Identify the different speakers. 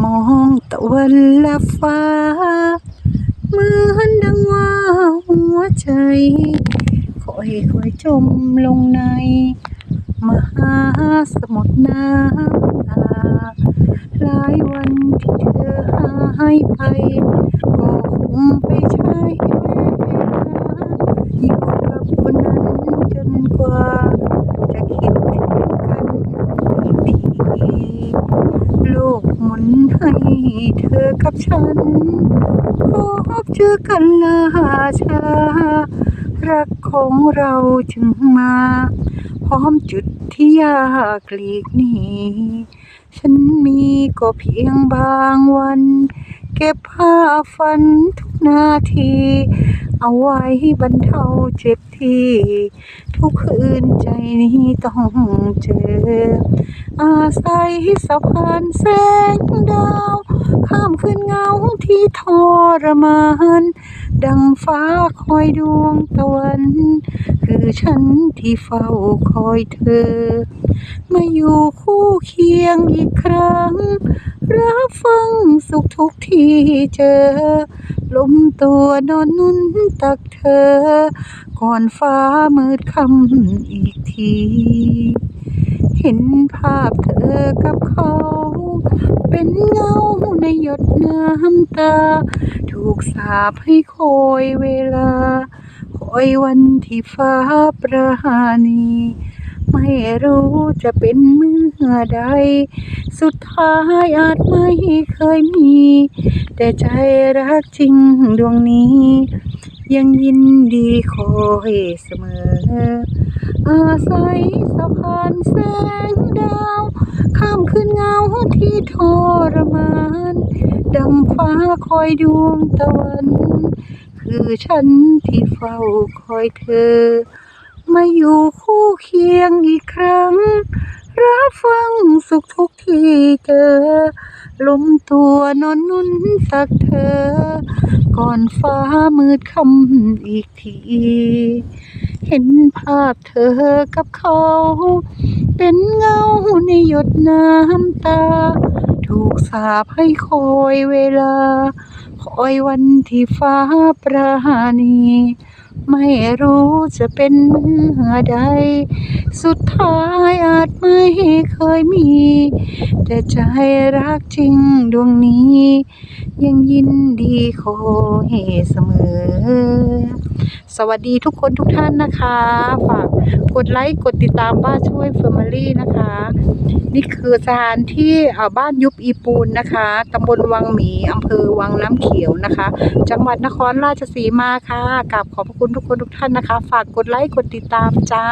Speaker 1: มองตะวันและฟ้า เหมือนดังว่าหัวใจค่อยค่อยๆจมลงใน มหาสมุทรน้ำตา หลายวันที่เธอหายไป ก็คงไปใช้เวลาอยู่กับคนนั้นจนกว่า จะคิดถึงกันอีกที โลกหมุ นให้เธอกับฉัน พบเจอกันลาชา รักของเราจึงมา พร้อมจุดที่ยากหลีกนี้ฉันมีก็เพียงบางวัน เก็บผ้าฝันทุกนาที เอาไว้บรรเทาเจ็บที่ ทุกคืนใจนี้ต้องเจอ อาศัยสะพานแสงดาว ข้ามคืนเงาที่ทรมาน ดังฟ้าคอยดวงตะวัน คือฉันที่เฝ้าคอยเธอ มาอยู่คู่เคียงอีกครั้ง รับฟังสุขทุกที่เจอ ลมตัวนอนนุ่นตักเธอ ก่อนฟ้ามืดค่ำอีกที เห็นภาพเธอกับเขา เป็นเงาในหยดน้ำตา ถูกสาปให้คอยเวลา คอยวันที่ฟ้าประหานีไม่รู้จะเป็นเมื่อใด สุดท้ายอาจไม่เคยมี แต่ใจรักจริงดวงนี้ ยังยินดีคอยเสมอ อาศัยสะพานแสงดาว ข้ามคืนเงาที่ทรมาน ดังฟ้าคอยดวงตะวัน คือฉันที่เฝ้าคอยเธอ มาอยู่คู่เคียงอีกครั้ง รับฟังสุขทุกที่เจอ ลมตัวนอนนุ่นตักเธอ ก่อนฟ้ามืดค่ำอีกที เห็นภาพเธอกับเขา เป็นเงาในหยดน้ำตา ถูกสาปให้คอยเวลา คอยวันที่ฟ้าประหานีไม่รู้จะเป็นเมื่อใด สุด ท้ายอาจไม่เคยมี แต่ใจรักจริงดวงนี้ ยังยินดีคอยเสมอ สวัสดีทุกคนทุกท่านนะคะ ฝากกดไลค์กดติดตามป้านช่วยเฟอร์มารี่นะคะ นี่คือสถานที่อ่อบ้านยุบอีปูนนะคะตำบลวังหมีอำเภอวังน้ำเขียวนะคะ จังหวัดนครราชสีมาค่ะกับขอบพระคุณทุกคนทุกท่านนะคะ ฝากกดไลค์กดติดตามจ้า